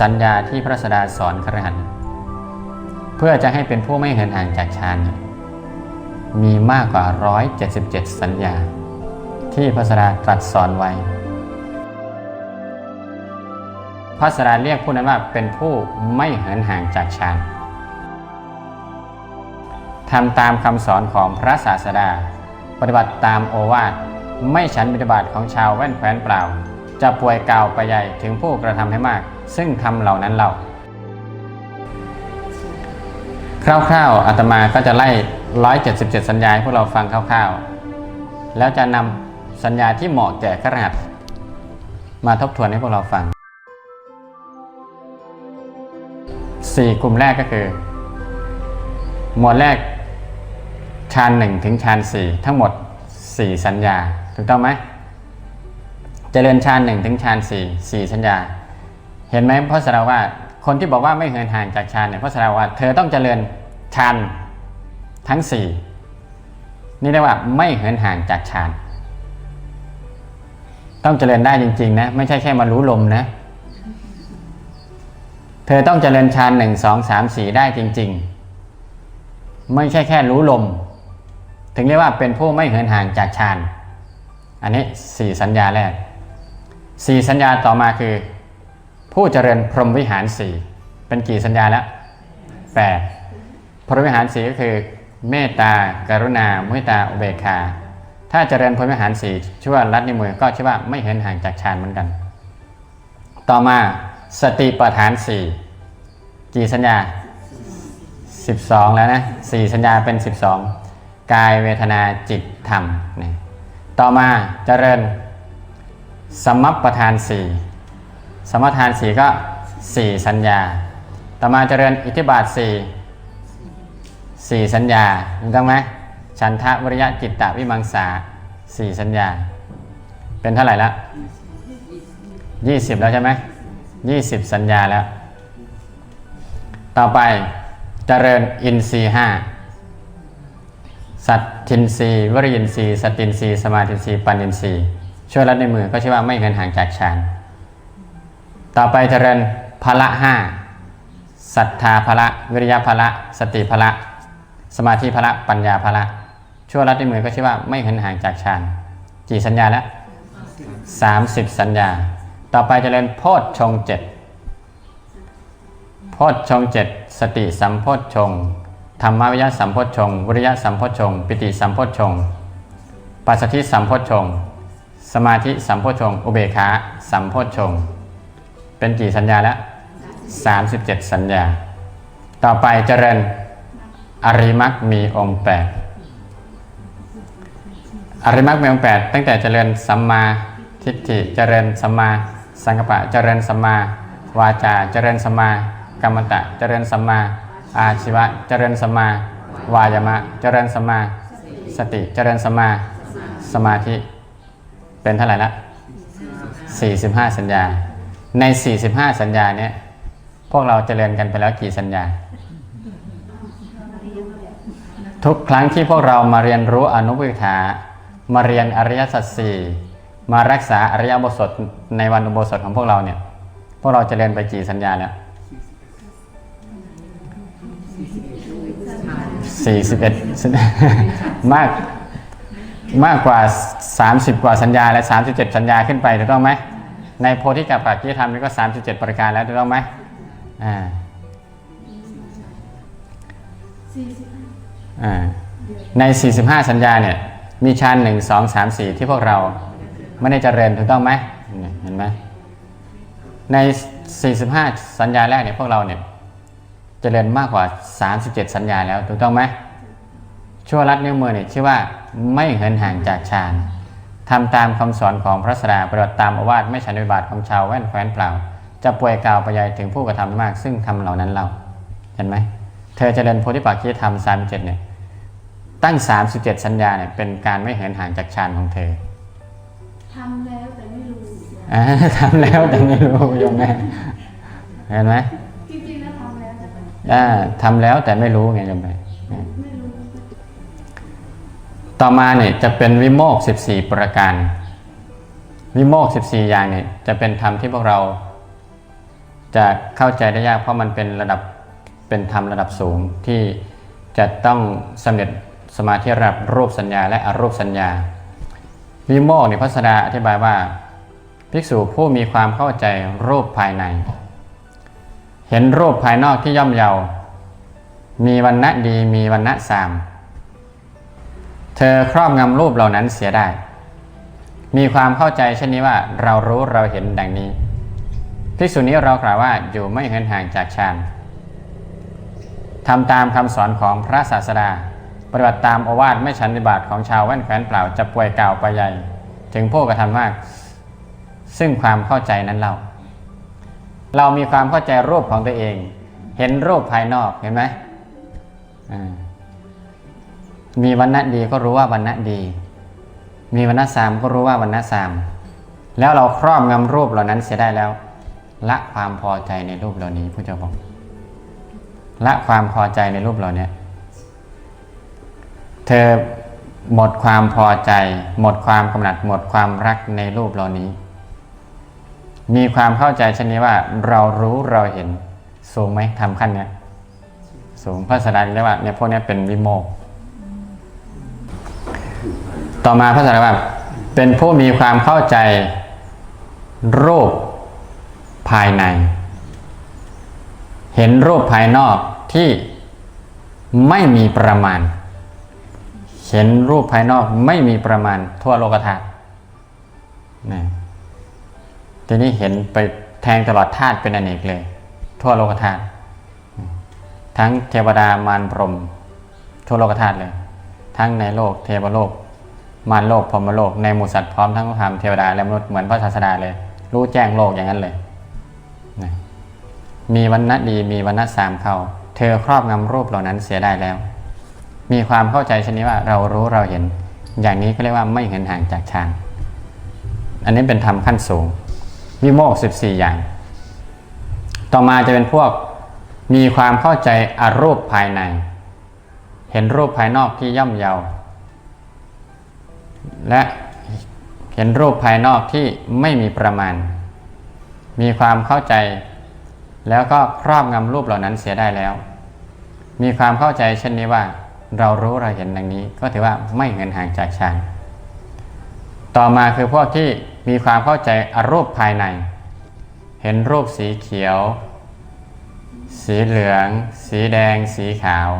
สัญญาที่พระสดาสอนครหัสถ์เพื่อจะให้เป็นผู้ไม่เหินห่างจากฌานมีมากกว่า 177 สัญญา ที่พระสดาตรัสสอนไว้ พระสดาเรียกผู้นั้นว่าเป็นผู้ไม่เหินห่างจากฌานทำตามคำสอนของพระศาสดา ปฏิบัติตามโอวาทไม่ฉันปฏิบัติของชาวแว่นแคว้นเปล่า จะป่วยกล่าวไปใหญ่ถึงผู้กระทำให้มาก ซึ่งทำเหล่านั้นเราคร่าวๆอาตมาก็จะไล่ 177 สัญญาให้พวกเราฟังคร่าวๆ แล้วจะนำสัญญาที่เหมาะแก่ขรหัสมาทบทวนให้พวกเราฟัง 4 กลุ่มแรกก็คือ หมวดแรกชานหนึ่งถึงชานสี่ทั้งหมด 4 สัญญา ถูกต้องไหม เจริญชานหนึ่งถึงชานสี่สี่สัญญา เห็นไหมเพราะสราว่าคนที่บอกว่าไม่เหินห่างจากฌานเนี่ยเพราะสราว่าเธอต้องเจริญฌานทั้งสี่นี่เรียกว่าไม่เหินห่างจากฌานต้องเจริญได้จริงๆนะไม่ใช่แค่มารู้ลมนะ เธอต้องเจริญฌานหนึ่งสองสามสี่ได้จริง ๆ ไม่ใช่แค่รู้ลม ถึงเรียกว่าเป็นผู้ไม่เหินห่างจากฌานอันนี้สี่สัญญาแรก สี่สัญญาต่อมาคือ ผู้เจริญพรหมวิหารสี่เป็นกี่สัญญาแล้วแปดพรหมวิหารสี่ก็คือ เมตตากรุณามุทิตาอุเบกขา ถ้าเจริญพรหมวิหารสี่ชื่อว่ารัดในวมือก็ชื่อว่าไม่เหินห่างจากฌานเหมือนกัน ต่อมาสติปัฏฐานสี่กี่สัญญา 12 แล้วนะสี่สัญญาเป็น 12 กายเวทนาจิตธรรมนะต่อมาเจริญ สมัปปทานสี่สมปทานสี่ก็ 4 สัญญา ต่อมาเจริญอิทธิบาทสี่สี่สัญญาถูกต้องไหมฉันทะวิริยะจิตตะวิมังสาสี่สัญญา เป็นเท่าไหร่ละ 20 แล้วใช่ไหม20 สัญญาแล้ว ต่อไปเจริญอินทรีห้าสัตทินรีวริยินทรีสตินรีสมาธินรีปัญญินรี ช่วยรัดในมือก็ชื่อว่าไม่เกินห่างจากฌาน ต่อไปเจริญพละห้าศรัทธาพละ วิริยะพละ สติพละ สมาธิพละ ปัญญาพละช่วยรัดในมือก็ชื่อว่าไม่เกินห่างจากฌานกี่สัญญาแล้ว30สัญญา ต่อไปเจริญโพชฌงเจ็ดโพชฌงเจ็ดสติสัมโพชฌงธรรมวิยะสัมโพชฌงวิริยะสัมโพชฌงปิติสัมโพชฌงปัสสธิสัมโพชฌง สมาธิสัมโพชงอุเบกขาสัมโพชง เป็นกี่สัญญาแล้ว37 สัญญา ต่อไปเจริญ อริมักมีองค์แปดอริมักมีองค์แปดตั้งแต่เจริญสัมมาทิฏฐิเจริญสัมมาสังกัปปะเจริญสัมมาวาจาเจริญสัมมากรรมตะเจริญสัมมาอาชีวะเจริญสัมมาวายามะ เจริญสัมมาสติเจริญสัมมาสมาธิ เป็นเท่าไหร่ละ45 สัญญา ใน 45 สัญญาเนี้ยพวกเราจเจริญกันไปแล้วกี่สัญญา ทุกครั้งที่พวกเรามาเรียนรู้อนุวิถามาเรียนอริยสัจสี่มารักษาอริยบทสดในวันอุโบสถของพวกเราเนี่ย พวกเราจเจริญไปกี่สัญญาแล้ว41 มาก มากกว่า 30 กว่าสัญญาและ 37 สัญญาขึ้นไปถูกต้องไหมในโพธิกับปากิธรรมนี่ก็ 37 ประการแล้วถูกต้องไหมอ่าอ่าใน 45 สัญญาเนี่ยมีฌานหนึ่งสองสามสี่ที่พวกเราไม่ได้เจริญถูกต้องไหมเนี่ยเห็นไหมใน 45 สัญญาแรกเนี่ยพวกเราเนี่ยเจริญมากกว่า 37 สัญญาแล้วถูกต้องไหม ชั่วรัดนิ้วมือเนี่ยชื่อว่าไม่เหินห่างจากฌานทำตามคำสอนของพระสดาปฏิบัติตามอาวาสไม่ฉันวิบัติของชาวแว่นแคว้นเปล่า จะป่วยกล่าวไปยายถึงผู้กระทำมาก ซึ่งทำเหล่านั้นเราเห็นไหมเธอเจริญโพธิปักขีธรรม37เนี่ยตั้ง 37 สัญญาเนี่ยเป็นการไม่เหินห่างจากฌานของเธอทำแล้วแต่ไม่รู้อ่าทำแล้วแต่ไม่รู้โยมแม่เห็นไหมจริงๆแล้วทำแล้วแต่ไม่อ่าทำแล้วแต่ไม่รู้ไงโยมแม่ไม่รู้ ต่อมาเนี่ยจะเป็นวิโมก 14 ประการ วิโมก 14 อย่างเนี่ยจะเป็นธรรมที่พวกเรา จะเข้าใจได้ยากเพราะมันเป็นระดับเป็นธรรมระดับสูงที่จะต้องสำเร็จสมาธิระดับรูปสัญญาและอรูปสัญญา วิโมกในพระสดาอธิบายว่า ภิกษุผู้มีความเข้าใจรูปภายใน เห็นรูปภายนอกที่ย่อมเยา มีวันณะดีมีวันณะสาม เธอครอบงำรูปเหล่านั้นเสียได้ มีความเข้าใจเช่นนี้ว่าเรารู้เราเห็นดังนี้ภิกษุนี้เรากล่าวว่าอยู่ไม่เหินห่างจากฌานทำตามคำสอนของพระศาสดา ปฏิบัติตามโอวาทไม่ชันติบาตของชาวแว่นแคว้นเปล่าจะป่วยเก่าไปใหญ่ ถึงผู้กระทำมาก ซึ่งความเข้าใจนั้นเราเรามีความเข้าใจรูปของตัวเอง เห็นรูปภายนอกเห็นไหมอ่า มีวันณะดีก็รู้ว่าวันณะดี มีวันณะสามก็รู้ว่าวันณะสามแล้วเราครอบงำรูปเหล่านั้นเสียได้แล้ว ละความพอใจในรูปเหล่านี้ผู้เจ้าบอกละความพอใจในรูปเหล่านี้เธอหมดความพอใจ หมดความกำหนัด หมดความรักในรูปเหล่านี้ มีความเข้าใจเช่นนี้ว่าเรารู้เราเห็นสูงไหมทำขั้นเนี้ยสูงพระสดาเรียกว่าเนี่ยพวกนี้เป็นวิโมกข ต่อมาพระสดาว่าเป็นผู้มีความเข้าใจรูปภายใน เห็นรูปภายนอกที่ไม่มีประมาณ เห็นรูปภายนอกไม่มีประมาณ ทั่วโลกธาตุนะทีนี้เห็นไปแทงตลอดธาตุเป็นอเนกเลย ทั่วโลกธาตุทั้งเทวดามารพรหมทั่วโลกธาตุเลย ทั้งในโลกเทวโลก มารโลกพรมโลกในหมู่สัตว์พร้อมทั้งพรหมเทวดาและมนุษย์เหมือนพระศาสดาเลย รู้แจ้งโลกอย่างนั้นเลยนะมีวันณะดีมีวันณะสามเขาเธอครอบงำรูปเหล่านั้นเสียได้แล้ว มีความเข้าใจชนิดว่าเรารู้เราเห็น อย่างนี้ก็เรียกว่าไม่เห็นห่างจากฌานอันนี้เป็นธรรมขั้นสูง วิโมกสิบสี่อย่าง ต่อมาจะเป็นพวกมีความเข้าใจอรูปภายใน เห็นรูปภายนอกที่ย่อมเยา และเห็นรูปภายนอกที่ไม่มีประมาณ มีความเข้าใจ แล้วก็ครอบงำรูปเหล่านั้นเสียได้แล้ว มีความเข้าใจเช่นนี้ว่า เรารู้เราเห็นดังนี้ ก็ถือว่าไม่เหินห่างจากฌานต่อมาคือพวกที่มีความเข้าใจอรูปภายใน เห็นรูปสีเขียว สีเหลือง สีแดง สีขาว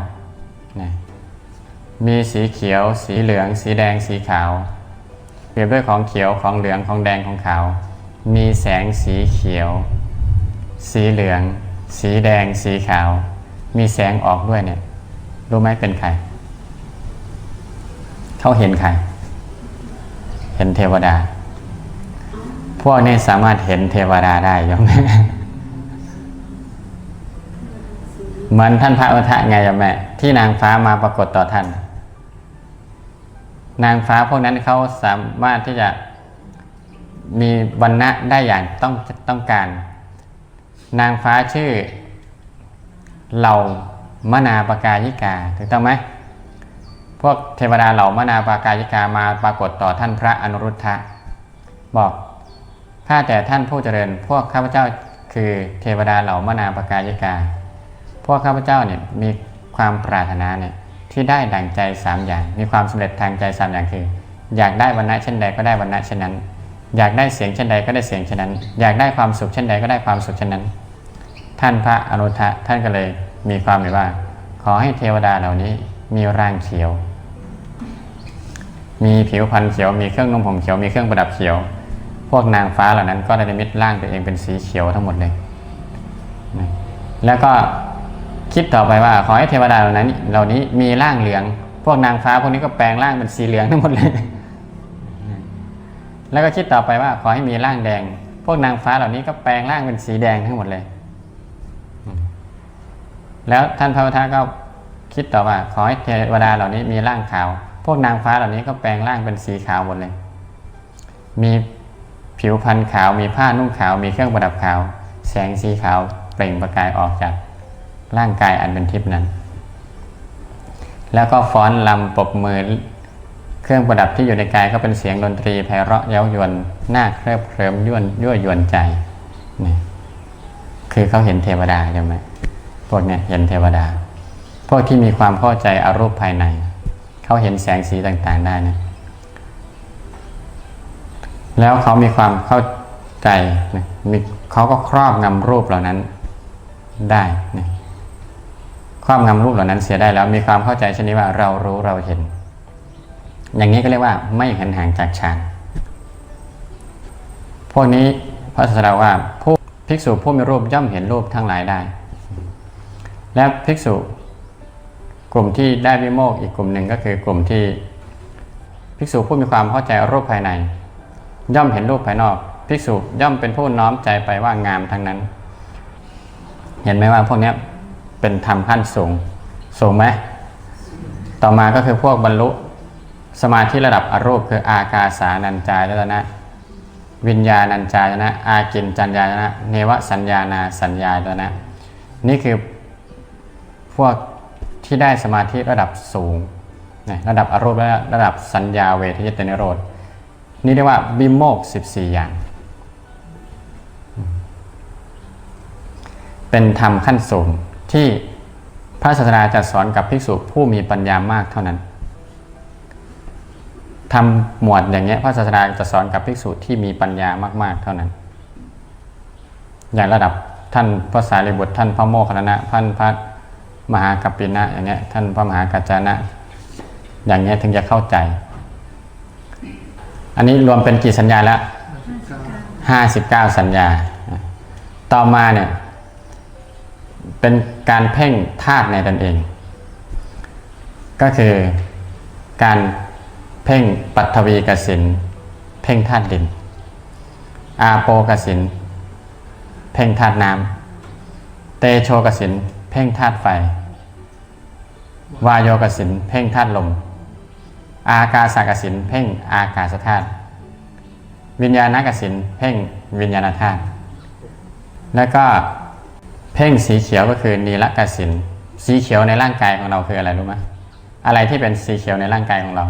มีสีเขียว สีเหลือง สีแดง สีขาว เปรียบด้วยของเขียว ของเหลือง ของแดง ของขาว มีแสงสีเขียว สีเหลือง สีแดง สีขาว มีแสงออกด้วยเนี่ย รู้ไหมเป็นใคร เขาเห็นใคร เห็นเทวดา พวกนี้สามารถเห็นเทวดาได้ยอมเหมือนท่านพระอุทะไงยอมแม่ที่นางฟ้ามาปรากฏต่อท่าน นางฟ้าพวกนั้นเขาสามารถที่จะมีวันณะได้อย่างต้องต้องการ นางฟ้าชื่อเหล่ามนาปกายิกาถูกต้องไหมพวกเทวดาเหล่ามนาปากายิกามาปรากฏต่อท่านพระอนุรุทธะบอกข้าแต่ท่านผู้เจริญ พวกข้าพเจ้าคือเทวดาเหล่ามนาปากายิกา พวกข้าพเจ้าเนี่ยมีความปรารถนาเนี่ย ที่ได้ดั่งใจสามอย่าง มีความสำเร็จทางใจสามอย่างคือ อยากได้วันณะเช่นใดก็ได้วันณะเช่นนั้น อยากได้เสียงเช่นใดก็ได้เสียงเช่นนั้น อยากได้ความสุขเช่นใดก็ได้ความสุขเช่นนั้น ท่านพระอนุรุทธะท่านก็เลยมีความเห็นว่า ขอให้เทวดาเหล่านี้มีร่างเขียว มีผิวพรรณเขียว มีเครื่องนุ่งห่มเขียว มีเครื่องประดับเขียว พวกนางฟ้าเหล่านั้นก็ได้มิตร่างตัวเองเป็นสีเขียวทั้งหมดเลย แล้วก็ คิดต่อไปว่าขอให้เทวดาเหล่านั้นเหล่านี้มีร่างเหลือง พวกนางฟ้าพวกนี้ก็แปลงร่างเป็นสีเหลืองทั้งหมดเลย แล้วก็คิดต่อไปว่าขอให้มีร่างแดง พวกนางฟ้าเหล่านี้ก็แปลงร่างเป็นสีแดงทั้งหมดเลย แล้วท่านพระพุทธก็คิดต่อว่าขอให้เทวดาเหล่านี้มีร่างขาว พวกนางฟ้าเหล่านี้ก็แปลงร่างเป็นสีขาวหมดเลย มีผิวพรรณขาว มีผ้านุ่งขาว มีเครื่องประดับขาว แสงสีขาวเปล่งประกายออกจาก ร่างกายอันเป็นทิพนั้น แล้วก็ฟ้อนลำปบมือเครื่องประดับที่อยู่ในกายก็เป็นเสียงดนตรีไพเราะเย้ายวนน่าเคลิบเคลิ้มยั่วยั่วยวนใจนี่คืคือเขาเห็นเทวดาใช่ไหมพวกเนี้ยเห็นเทวดา พวกที่มีความเข้าใจอารูปภายใน เขาเห็นแสงสีต่างๆได้นะแล้วเขามีความเข้าใจนะมีเขาก็ครอบงำรูปเหล่านั้นได้นะ ครอบงำรูปเหล่านั้นเสียได้แล้วมีความเข้าใจชนิดว่าเรารู้เราเห็น อย่างนี้ก็เรียกว่าไม่เห็นห่างจากฌานพวกนี้พระศาสดาว่าผู้ภิกษุผู้มีรูปย่อมเห็นรูปทั้งหลายได้ และภิกษุ กลุ่มที่ได้วิโมกข์อีกกลุ่มหนึ่งก็คือกลุ่มที่ภิกษุผู้มีความเข้าใจรูปภายใน ย่อมเห็นรูปภายนอก ภิกษุย่อมเป็นผู้น้อมใจไปว่างามทั้งนั้น เห็นไหมว่าพวกนี้ เป็นธรรมขั้นสูง สูงไหมต่อมาก็คือพวกบรรลุสมาธิระดับอรูปคืออากาสานัญจายตนะ วิญญาณัญจายตนะ อากินจัญญายตนะเนวสัญญานาสัญญายตนะ นี่คือพวกที่ได้สมาธิระดับสูงนะระดับอรูปและระดับสัญญาเวทยตนิโรธนี่เรียกว่าบิโมก 14 อย่าง เป็นธรรมขั้นสูง ที่พระศาสดาจะสอนกับภิกษุผู้มีปัญญามากเท่านั้นทำหมวดอย่างเงี้ยพระศาสดาจะสอนกับภิกษุที่มีปัญญามาก ๆ เท่านั้น อย่างระดับท่านพระสารีบุตรท่านพระโมคคัลลานะท่านพระมหากัปปินะอย่างเงี้ยท่านพระมหากัจจานะ อย่างเงี้ยถึงจะเข้าใจ อันนี้รวมเป็นกี่สัญญาล้วห้าสิบเก้าสัญญา ต่อมาเนี่ย เป็นการเพ่งธาตุในตนเอง ก็คือการเพ่งปัทวีกสินเพ่งธาตุดิน อาโปกสินเพ่งธาตุน้ำเตโชกสินเพ่งธาตุไฟ วายโยกสินเพ่งธาตุลม อากาสากสินเพ่งอากาศธาตุวิญญาณกสินเพ่งวิญญาณธาตุแล้วก็ พ่งสีเขียวก็คือนีลกสินสีเขียวในร่างกายของเราคืออะไรรู้ไหมอะไรที่เป็นสีเขียวในร่างกายของเรา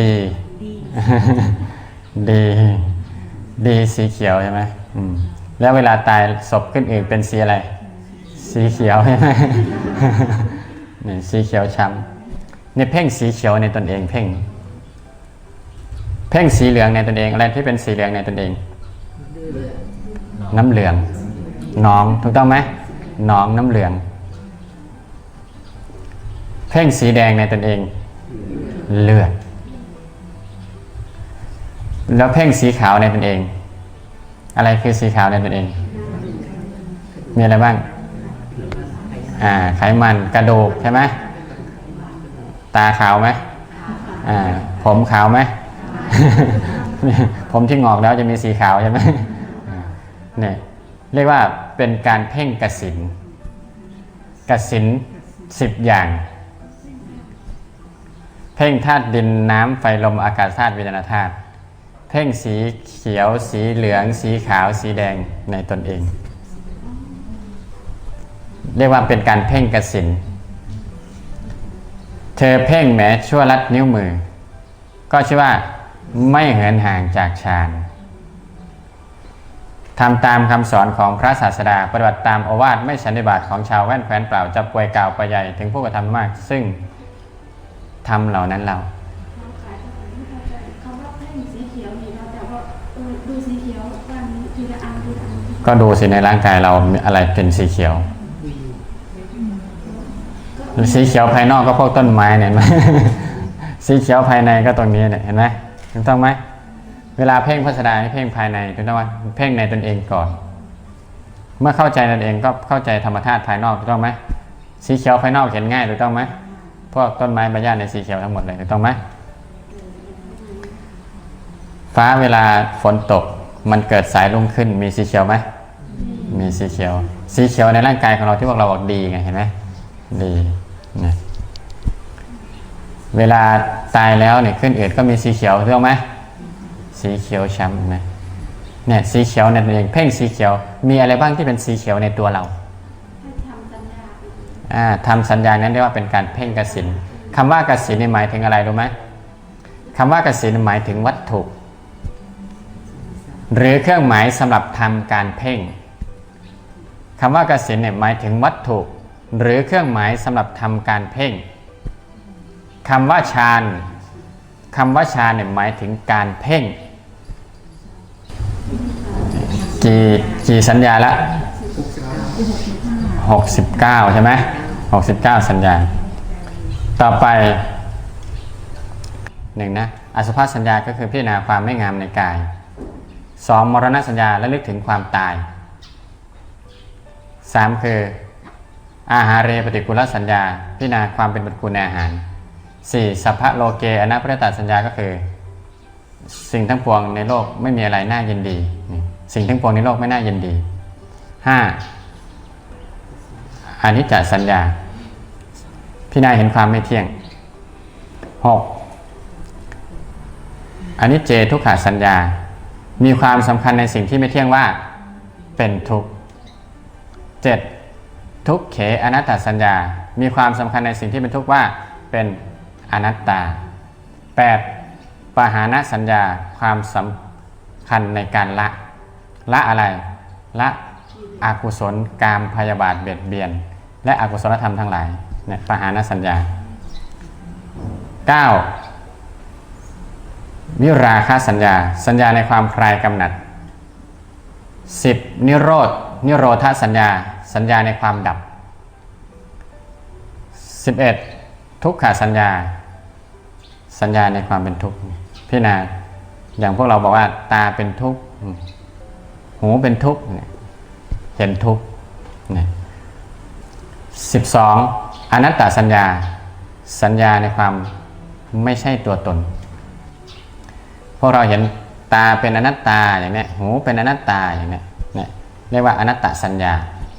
ดี ดี ดีสีเขียวใช่ไหมอืมแล้วเวลาตายศพขึ้นอื่นเป็นสีอะไร สีเขียวใช่ไหมนี่สีเขียวช้ำนี่เพ่งสีเขียวในตนเอง เพ่ง เพ่งสีเหลืองในตนเอง อะไรที่เป็นสีเหลืองในตนเอง น้ำเหลือง น้องถูกต้องไหมหน้องน้ำเหลือง เพ่งสีแดงในตนเอง เลือด แล้วเพ่งสีขาวในตนเอง อะไรคือสีขาวในตนเอง มีอะไรบ้าง อ่า ไขมันกระดูกใช่ไหมตาขาวไหมอ่า ผมขาวไหมผมที่งอกแล้วจะมีสีขาวใช่ไหมเนี่ย เรียกว่าเป็นการเพ่งกสินกสินสิบอย่าง เพ่งธาตุดินน้ำไฟลมอากาศธาตุวิญญาณธาตุเพ่งสีเขียว สีเหลือง สีขาว สีแดงในตนเอง เรียกว่าเป็นการเพ่งกสินเธอเพ่งแม้ชั่วลัดนิ้วมือ ก็ชื่อว่าไม่เหินห่างจากฌาน ทำตามคำสอนของพระศาสดา ปฏิบัติตามโอวาทไม่สันนิบาตของชาวแว่นแคว้นเปล่าจะป่วยกล่าวไปใหญ่ถึงผู้กระทำมาก ซึ่งทำเหล่านั้นเราเราขายก็ไม่เข้าใจคำว่าเพ่งสีเขียวนี่เราแต่ว่าเออดูสีเขียวว่านี้ทีละอันทีละอันก็ดูสิในร่างกายเรามีอะไรเป็นสีเขียวสีเขียวภายนอกก็พวกต้นไม้เนี่ยเห็นไหมสีเขียวภายในก็ตรงนี้เนี่ยเห็นไหมถูกต้องไหม เวลาเพ่งพัสดาให้เพ่งภายในถูกต้องไหมเพ่งในตนเองก่อน เมื่อเข้าใจตนเองก็เข้าใจธรรมธาตุภายนอกถูกต้องไหมสีเขียวภายนอกเห็นง่ายถูกต้องไหมพวกต้นไม้ใบหญ้าในสีเขียวทั้งหมดเลยถูกต้องไหมฟ้าเวลาฝนตกมันเกิดสายรุ่งขึ้น มีสีเขียวไหมมีสีเขียว สีเขียวในร่างกายของเราที่พวกเราบอกดีไงเห็นไหมดีนะเวลาตายแล้วเนี่ยขึ้นอืดก็มีสีเขียวถูกต้องไหม สีเขียวช้ำนะเนี่ยสีเขียวในตัวเองเพ่งสีเขียว มีอะไรบ้างที่เป็นสีเขียวในตัวเราให้ทำสัญญาไปเลยอ่าทำสัญญานั้นเรียกว่าเป็นการเพ่งกสินคำว่ากสินนี่หมายถึงอะไรรู้ไหมคำว่ากสินหมายถึงวัตถุ หรือเครื่องหมายสำหรับทำการเพ่งคำว่ากสินเนี่ยหมายถึงวัตถุ หรือเครื่องหมายสำหรับทำการเพ่งคำว่าฌานคำว่าฌานเนี่ยหมายถึงการเพ่ง กี่กี่สัญญาละ69ใช่ไหม69สัญญา ต่อไปหนึ่งนะอสุภาษสัญญาก็คือพิจารณาความไม่งามในกายสองมรณะสัญญาและลึกถึงความตายสามคืออาหารเรปฏิกุลสัญญา พิจารณาความเป็นปฏิกูลในอาหารสี่สัพพะโลเกอนัปรตาสัญญาก็คือ สิ่งทั้งปวงในโลกไม่มีอะไรน่ายินดีนี่ สิ่งทั้งปวงในโลกไม่น่ายินดีห้าอนิจจสัญญาพิจารณาเห็นความไม่เที่ยงหกอนิจเจทุกขสัญญา มีความสำคัญในสิ่งที่ไม่เที่ยงว่าเป็นทุกข์เจทุกเขอนัตตสัญญา มีความสำคัญในสิ่งที่เป็นทุกข์ว่าเป็นอนัตตา 8. ปหานะสัญญาความสำคัญในการละ ละอะไร ละอกุศลกามพยาบาทเบียดเบียน และอกุศลธรรมทั้งหลายเนี่ยปหานสัญญา 9. วิราคะสัญญา สัญญาในความคลายกำหนัด 10. นิโรธนิโรธาสัญญา สัญญาในความดับ 11. ทุกขสัญญา สัญญาในความเป็นทุกข์พี่นาอย่างพวกเราบอกว่าตาเป็นทุกข์ หูเป็นทุกข์เห็นทุกข์เนี่สิบสองอนัตตสัญญา สัญญาในความไม่ใช่ตัวตน พวกเราเห็นตาเป็นอนัตตาอย่างเนี้ยหูเป็นอนัตตาอย่างเนี้ยเนี่ยเรียกว่าอนัตตสัญญา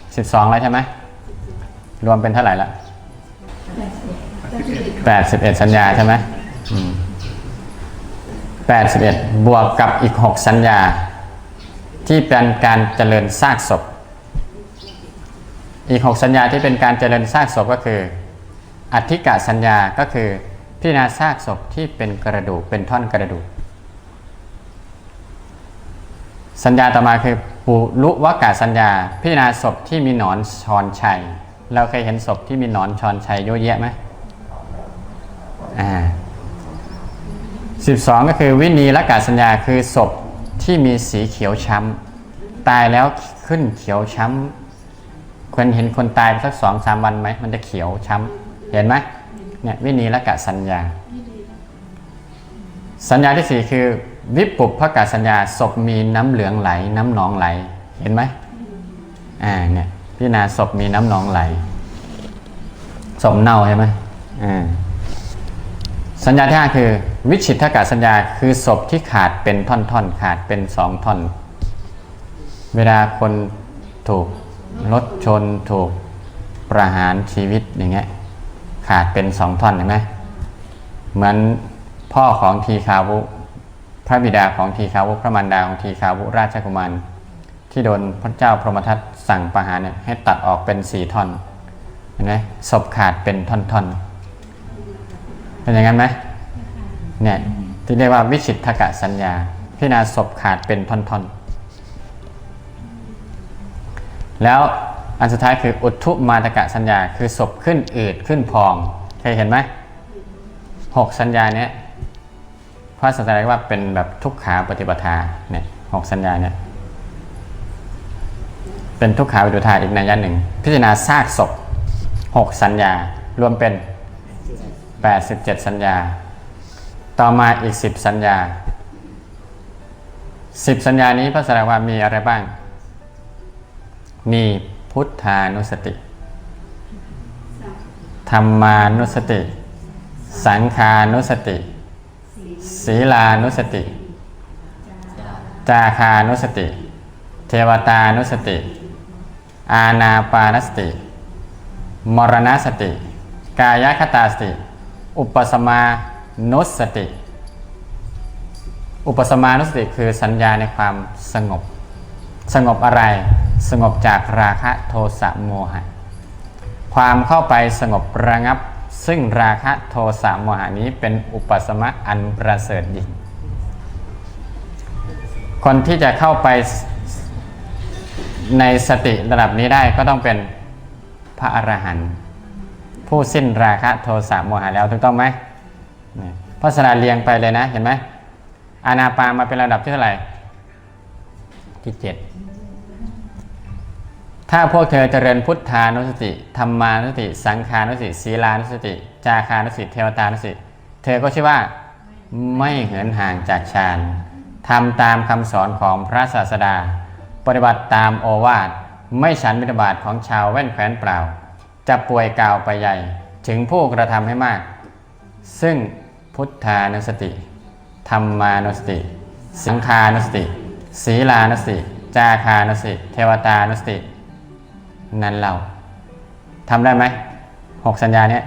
12แล้วใช่ไหมรวมเป็นเท่าไหร่ละ81สัญญาใช่ไหมอืม81บวกกับอีก6สัญญา ที่เป็นการเจริญซากศพ อีก 6 สัญญาที่เป็นการเจริญซากศพก็คือ อธิกะสัญญาก็คือพิจารณาซากศพที่เป็นกระดูกเป็นท่อนกระดูก สัญญาต่อมาคือปุรุวกาสัญญา พิจารณาศพที่มีหนอนชอนชัย เราเคยเห็นศพที่มีหนอนชอนชัยเยอะแยะไหมอ่าสิบสองก็คือวินีละกาสัญญาคือศพ ที่มีสีเขียวช้ำตายแล้วขึ้นเขียวช้ำคนเห็นคนตายไปสักสองสามวันไหมมันจะเขียวช้ำเห็นไหมเนี่ยวินีละกาสัญญา สัญญาที่สี่คือ วิปุพกาสัญญาศพมีน้ำเหลืองไหล น้ำหนองไหล เห็นไหมอ่าเนี่ยพิจารณาศพมีน้ำหนองไหลศพเน่าใช่ไหมอ่า สัญญาที่ห้าคือ วิชิตทกาสัญญาคือศพที่ขาดเป็นท่อนๆ ขาดเป็นสองท่อน เวลาคนถูกรถชนถูกประหารชีวิตอย่างเงี้ยขาดเป็นสองท่อนเห็นไหมเหมือนพ่อของทีคาวุ พระบิดาของทีคาวุ พระมารดาของทีคาวุ ราชกุมารที่โดนพระเจ้าพรหมทัตสั่งประหารเนี่ยให้ตัดออกเป็นสี่ท่อนเห็นไหมศพขาดเป็นท่อนๆ เป็นอย่างนั้นไหมเนี่ยที่เรียกว่าวิชิตทกะสัญญา พิจารณาศพขาดเป็นท่อนๆ แล้วอันสุดท้ายคืออุทุมาตกะสัญญา คือศพขึ้นอืดขึ้นพองเคยเห็นไหมหกสัญญาเนี้ยพระศาสนาเรียกว่าเป็นแบบทุกขาปฏิปทาเนี่ยหกสัญญาเนี่ยเป็นทุกขาปฏิปทาอีกนัยยะหนึ่ง พิจารณาซากศพหกสัญญารวมเป็น 87 สัญญา ต่อมาอีก 10 สัญญา 10 สัญญานี้พระสารวามีอะไรบ้าง มีพุทธานุสติธรรมานุสติ สังคานุสติ ศีลานุสติ จาคานุสติ เทวตานุสติ อาณาปานสติ มรณสติ กายคตาสติ อุปสมานุสติ อุปสมานุสติคือสัญญาในความสงบ สงบอะไร สงบจากราคะโทสะโมหะ ความเข้าไปสงบระงับ ซึ่งราคะโทสะโมหะนี้เป็นอุปสมะอันประเสริฐยิ่งคนที่จะเข้าไปในสติระดับนี้ได้ก็ต้องเป็นพระอรหันต์ ผู้สิ้นราคะโทสะโมหะแล้วถูกต้องไหมเพราะสนาเรียงไปเลยนะเห็นไหมอานาปามาเป็นระดับที่เท่าไหร่ที่เจ็ดถ้าพวกเธอเจริญพุทธานุสติธรรมานุสติ สังขานุสติศีลานุสติ จาคานุสติเทวตานุสติ เธอก็ชื่อว่าไม่เหินห่างจากฌานทำตามคำสอนของพระศาสดา ปฏิบัติตามโอวาท ไม่ฉันบิณฑบาตของชาวแว่นแคว้นเปล่า จะป่วยกาวไปใหญ่ ถึงผู้กระทำให้มาก ซึ่งพุทธานุสติ ธรรมานุสติ สังฆานุสติ ศีลานุสติ จาคานุสติ เทวตานุสติ นั้นเราทำได้ไหมหกสัญญาเนี้ย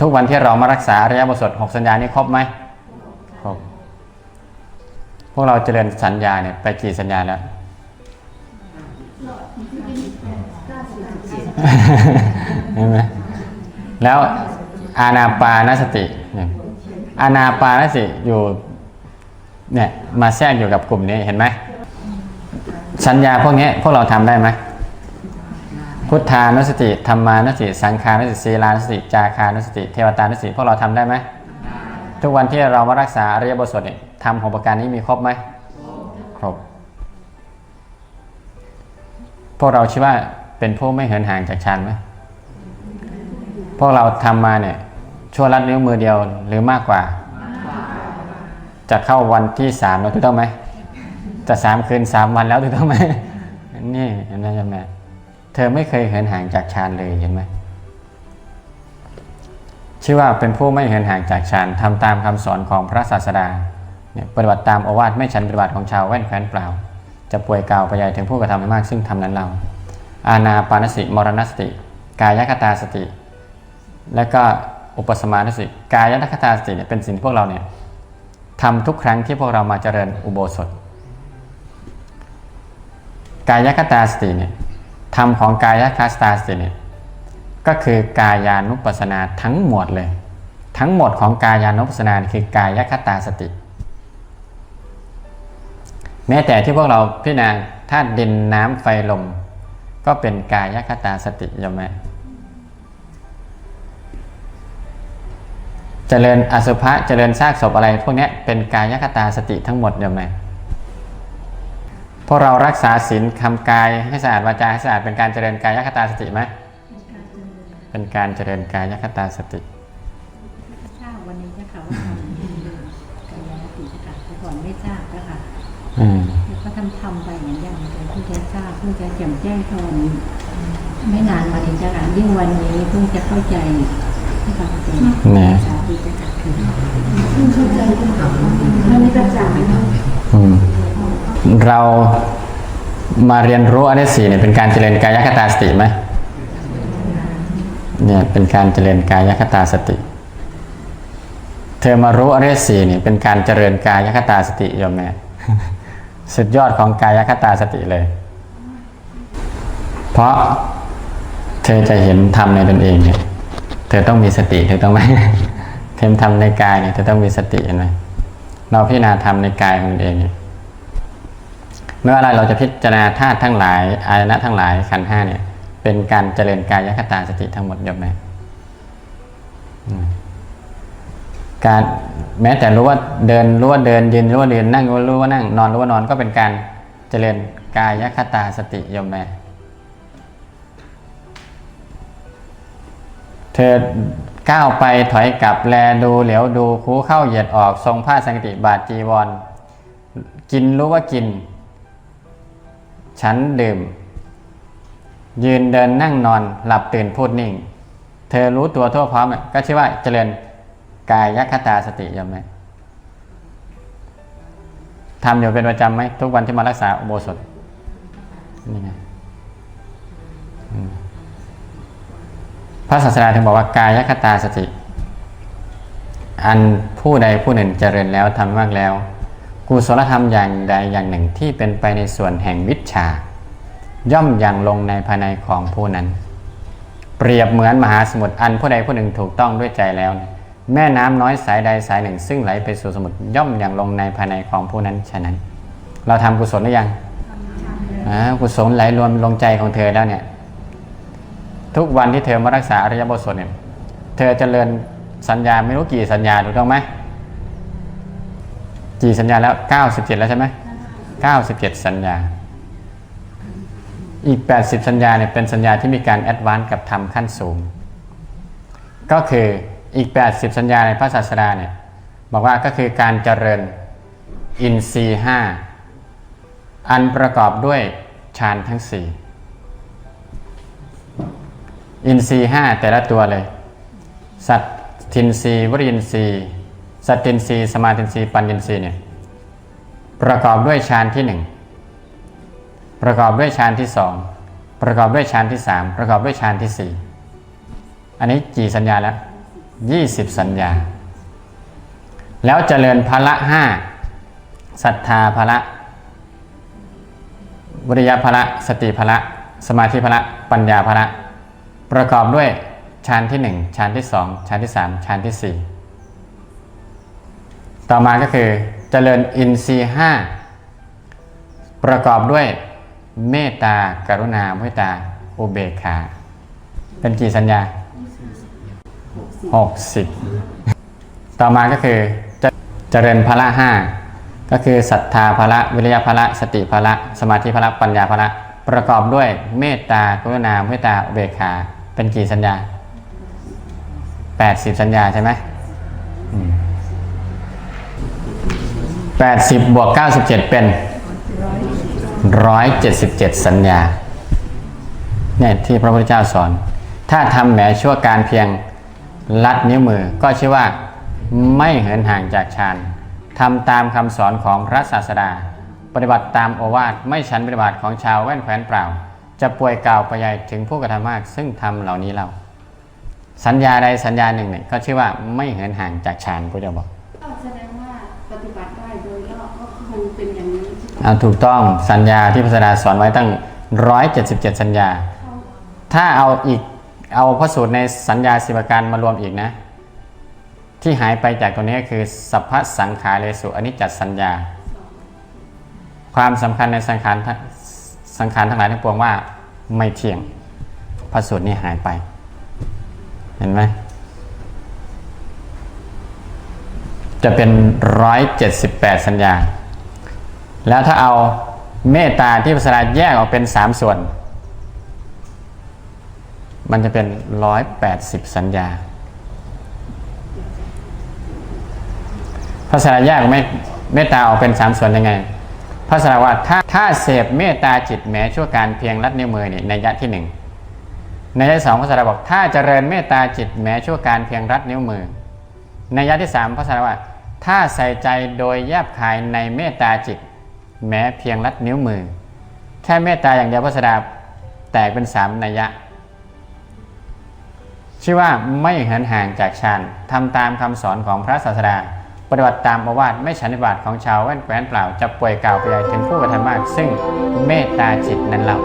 ทุกวันที่เรามารักษาริยะบทสดหกสัญญานี้ครบไหมครบพวกเราเจริญสัญญาเนี่ยไปกี่สัญญาแล้ว เห็นไหมแล้วอานาปานสติอานาปานสติอยู่เนี่ยมาแทรกอยู่กับกลุ่มนี้เห็นไหมสัญญาพวกนี้พวกเราทำได้ไหมพุทธานุสติธรรมานุสติ สังขานุสติศีลานุสติจาคานุสติ เทวตานุสติพวกเราทำได้ไหมทุกวันที่เรามารักษาอริยบทสวดเนี่ยทำหกประการนี้มีครบไหมครบ พวกเราคิดว่า เป็นผู้ไม่เหินห่างจากฌานไหมพวกเราทำมาเนี่ยชั่วรัดนิ้วมือเดียวหรือมากกว่า จะเข้าวันที่สามแล้วถูกต้องไหมจะสามคืนสามวันแล้วถูกต้องไหมนี่เห็นไหมใช่ไหมเธอไม่เคยเหินห่างจากฌานเลยเห็นไหมชื่อว่าเป็นผู้ไม่เหินห่างจากฌานทำตามคำสอนของพระศาสดาเนี่ยปฏิบัติตามอวาทไม่ฉันปฏิบัติของชาวแว่นแคว้นเปล่า จะป่วยกาวไปใหญ่ถึงผู้กระทำให้มากซึ่งทำนั้นเรา อาณาปานสติมรณสติ กายคตาสติ และก็อุปสมานสติกายคตาสติเนี่ยเป็นสิ่งที่พวกเราเนี่ยทำทุกครั้งที่พวกเรามาเจริญอุโบสถ กายคตาสติเนี่ยธรรมของกายคตาสติเนี่ยก็คือกายานุปัสสนาทั้งหมดเลย ทั้งหมดของกายานุปัสสนาคือกายคตาสติ แม้แต่ที่พวกเราพิจารณาธาตุดินน้ำไฟลม ก็เป็นกายคตาสติใช่ไหมเจริญอสุภะเจริญซากศพอะไร พวกเนี้ยเป็นกายคตาสติทั้งหมดใช่ไหมพวกเรารักษาศีลคำกายให้สะอาดวาจาให้สะอาดเป็นการเจริญกายคตาสติไหมเป็นการเจริญกายคตาสติทราบวันนี้เจ้าค่ะว่าทำกายภติเจ้าค่ะแต่ก่อนไม่ทราบเจ้าค่ะอืมแล้วก็ทำทำไป เพิ่งจะแจ่มแจ้งตอนไม่นานมาถึงเจ้าค่ะยิ่งวันนี้เพิ่งจะเข้าใจเจ้าค่ะเข้าใจเนี่ยสาธุเจ้าค่ะคือเข้าใจมันมีกระจ่างเนาะอืมเรามาเรียนรู้อริยสีเนี่ยเป็นการเจริญกายคตาสติไหมเนี่ยเป็นการเจริญกายคตาสติ เธอมารู้อริยสีเนี่ยเป็นการเจริญกายคตาสติโยมแม่สุดยอดของกายคตาสติเลย เพราะเธอจะเห็นธรรมในตนเองเนี่ย เธอต้องมีสติถูกต้องไหมเธอทำในกายเนี่ยเธอต้องมีสติเห็นไหมเราพิจารณาธรรมในกายของตนเองเนี่ยไม่ว่อไรเราจะพิจารณาธาตุทั้งหลายอายนะทั้งหลายขันธ์ห้าเนี่ย เป็นการเจริญกายคตาสติทั้งหมดยกไหมอืมการแม้แต่รู้ว่าเดินรู้ว่าเดินยืนรู้ว่าเดินนั่งรู้ว่านั่ง นอนรู้ว่านอนก็เป็นการเจริญกายคตาสติยมแม่ เธอก้าวไปถอยกลับแลดูเหลียวดูคูเข้าเหยียดออกทรงผ้าสังกติบาทจีวร กินรู้ว่ากิน ฉันดื่ม ยืนเดินนั่งนอนหลับตื่นพูดนิ่ง เธอรู้ตัวทั่วพร้อมก็ชื่อว่าเจริญกายคตาสติยอมไหมทำอยู่เป็นประจำไหมทุกวันที่มารักษาอุโบสถนี่ไง ระศาสดาถึงบอกว่ากายคตาสติ อันผู้ใดผู้หนึ่งเจริญแล้วทำมากแล้ว กุศลธรรมอย่างใดอย่างหนึ่งที่เป็นไปในส่วนแห่งวิชา ย่อมยังลงในภายในของผู้นั้น เปรียบเหมือนมหาสมุทรอันผู้ใดผู้หนึ่งถูกต้องด้วยใจแล้ว แม่น้ำน้อยสายใดสายหนึ่ง ซึ่งไหลไปสู่สมุทรย่อมยังลงในภายในของผู้นั้นฉะนั้น เราทำกุศลหรือยังทอ่ากุศลไหลรวมลงใจของเธอแล้วเนี่ย ทุกวันที่เธอมารักษาอริยบทสวดเนี่ยเธอเจริญสัญญาไม่รู้กี่สัญญาถูกต้องไหมกี่สัญญาแล้ว 97 แล้วใช่ไหม97 สัญญา อีก 80 สัญญาเนี่ยเป็นสัญญาที่มีการแอดวานซ์กับทำขั้นสูง ก็คืออีก 80 สัญญาในพระศาสดาเนี่ยบอกว่าก็คือการเจริญอินทรีห้าอันประกอบด้วยฌานทั้งสี่ อินทรีห้าแต่ละตัวเลย สัตทินทรีวริยินทรีสัตตินทรีสมาตินทรีปัญญินทรีเนี่ยประกอบด้วยฌานที่หนึ่งประกอบด้วยฌานที่สองประกอบด้วยฌานที่สามประกอบด้วยฌานที่สี่อันนี้กี่สัญญาแล้วยี่สิบสัญญา แล้วเจริญพละห้าศรัทธาพละวิริยะพละ สติพละ สมาธิพละ ปัญญาพละ ประกอบด้วยฌานที่หนึ่งฌานที่สองฌานที่สามฌานที่สี่ต่อมาก็คือเจริญอินทรีย์ห้าประกอบด้วยเมตตากรุณาเมตตาอุเบกขาเป็นกี่สัญญาหกสิบต่อมาก็คือจะเจริญพละห้าก็คือศรัทธาพละวิริยะพละสติพละสมาธิพละปัญญาพละประกอบด้วยเมตตากรุณาเมตตาอุเบกขา เป็นกี่สัญญา80สัญญาใช่ไหมแปดสิบบวกเก้าสิบเจ็ดเป็นร้อยเจ็ดสิบเจ็ดสัญญาเนี่ยที่พระพุทธเจ้าสอน ถ้าทำแหมชั่วการเพียงลัดนิ้วมือก็ชื่อว่าไม่เหินห่างจากฌานทำตามคำสอนของพระศาสดา ปฏิบัติตามโอวาทไม่ฉันปฏิบัติของชาวแว่นแขวนเปล่า จะป่วยกล่าวไปใหญ่ถึงผู้กระทำมาก ซึ่งทำเหล่านี้เรา สัญญาใดสัญญาหนึ่งเนี่ยก็ชื่อว่าไม่เหินห่างจากฌานพระเจ้าบอกก็แสดงว่าปฏิบัติได้โดยรอบก็คงเป็นอย่างนี้ใช่ไหมเอาถูกต้องสัญญาที่พระศาสดาสอนไว้ตั้ง177สัญญาเขาถ้าเอาอีกเอาพระสูตรในสัญญาสิบประการมารวมอีกนะ ที่หายไปจากตัวนี้ก็คือสัพพสังขาเรสุอนิจจสัญญา ความสำคัญในสังขารทั้ง สังขารทั้งหลายทั้งปวงว่าไม่เที่ยงพระสูตรนี้หายไป เห็นไหมจะเป็น178สัญญา แล้วถ้าเอาเมตตาที่พระศาสดาแยกออกเป็นสามส่วน มันจะเป็น180สัญญาพระสาแยกไม่เมตตาออกเป็นสามส่วนยังไง ระศาสดาว่าถ้าถ้าเสพเมตตาจิตแม้ชั่วการเพียงลัดนิ้วมือเนี่ยในยะที่หนึ่งในยะที่สองพระศาสดาบอกถ้าเจริญเมตตาจิตแม้ชั่วการเพียงรัดนิ้วมือ ในยะที่สามพระศาสดาว่าถ้าใส่ใจโดยแยบคายในเมตตาจิต แม้เพียงลัดนิ้วมือ แค่เมตตาอย่างเดียวพระศาสดาแตกเป็นสามนัยยะชื่อว่าไม่เหินห่างจากฌานทำตามคำสอนของพระศาสดา ปฏิบัติตามอาวาสไม่ฉันบาตของชาวแว่นแคว้นเปล่าจะป่วยกล่าวไปใหญ่ถึงผู้กระทำมาก ซึ่งเมตตาจิตนั้นเรา